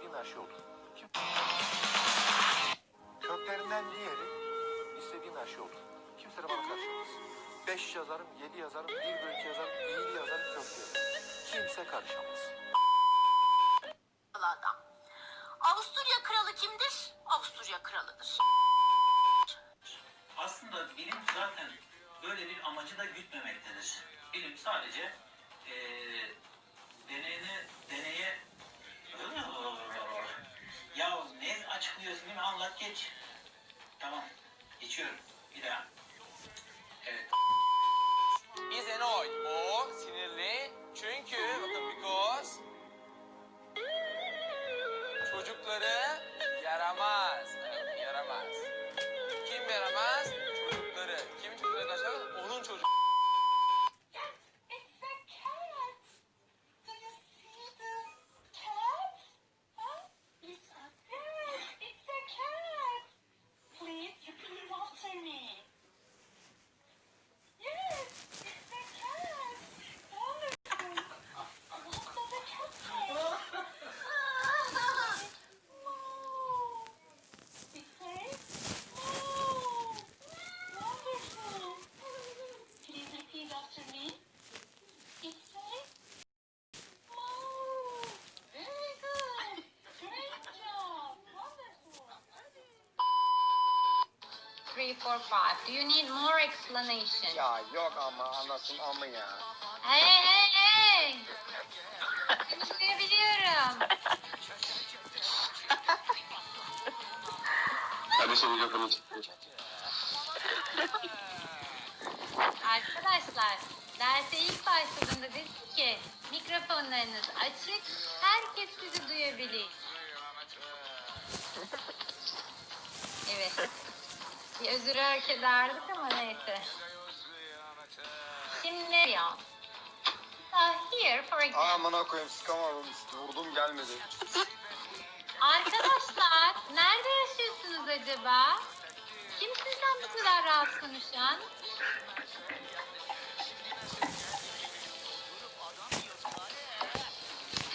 istediğin her şey olur. Kim- Köklerinden diğeri istediğin her şey olur. Kimse de bana karışamaz. Beş yazarım, yedi yazarım, bir bölü yazarım, iyili yazarım, köklü yazarım. Kimse karışamaz. adam. Avusturya kralı kimdir? Avusturya kralıdır. Aslında bilim zaten böyle bir amacı da gütmemektedir. Bilim sadece eee deneyini deneye ya ne açıklıyorsun değil mi? Anlat geç. Tamam. Geçiyorum. Bir daha. Evet. Izenoid. O sinirli. after me? It's safe? Oh, very good. Great job. Do you need more explanation? Yeah, you're Hey, hey, hey. Seni biliyorum. Hadi seni. Arkadaşlar, derse ilk başladığında dedik ki mikrofonlarınız açık, herkes sizi duyabilir. Evet. Bir özür hak ederdik ama neyse. Şimdi ya. Uh, here for example. Amına koyayım sıkamadım. Vurdum gelmedi. Arkadaşlar, nerede yaşıyorsunuz acaba? Kim sizden bu kadar rahat konuşan?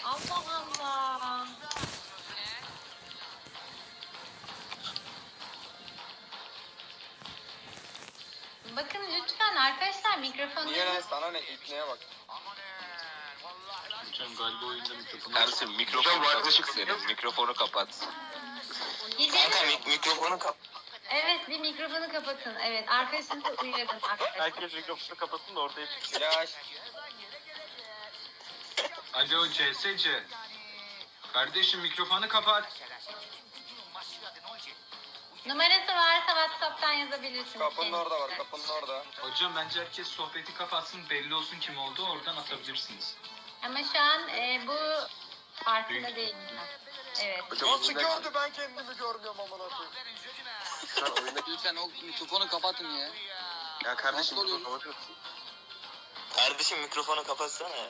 Allah Allah. Bakın lütfen arkadaşlar Niye mikrofonları lan sana ne ipneye bak. Ersin mikrofonu yaklaşık senin. Mikrofonu kapat. Gidin. mikrofonu kapat. Evet bir mikrofonu kapatın. Evet arkadaşınızı uyarın arkadaşlar. Herkes mikrofonu kapatsın da ortaya çıksın. Flash. Alo CSC. Kardeşim mikrofonu kapat. Numarası varsa WhatsApp'tan yazabilirsiniz. Kapının kendisine. orada var kapının orada. Hocam bence herkes sohbeti kapatsın belli olsun kim oldu oradan atabilirsiniz. Ama şu an e, bu farkında değilim ben. Evet. Nasıl gördü ben kendimi görmüyorum amına koyayım. Lütfen o mikrofonu kapatın ya. Ya kardeşim Nasıl mikrofonu Kardeşim mikrofonu kapatsana ya.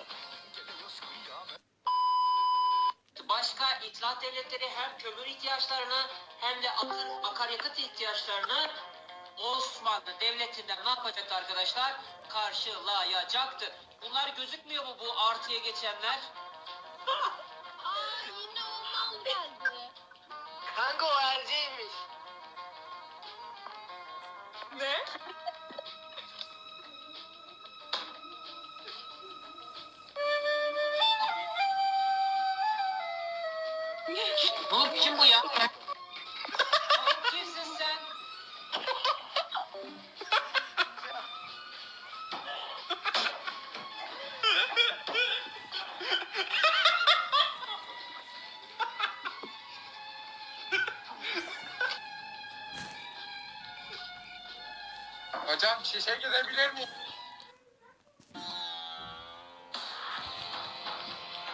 Başka itlaat devletleri hem kömür ihtiyaçlarını hem de akır, akaryakıt ihtiyaçlarını Osmanlı Devleti'nden ne yapacaktı arkadaşlar? Karşılayacaktı. Bunlar gözükmüyor mu bu artıya geçenler? yine o mal geldi. Kanka o erceğiymiş. Ne? Hocam şişe gidebilir miyim?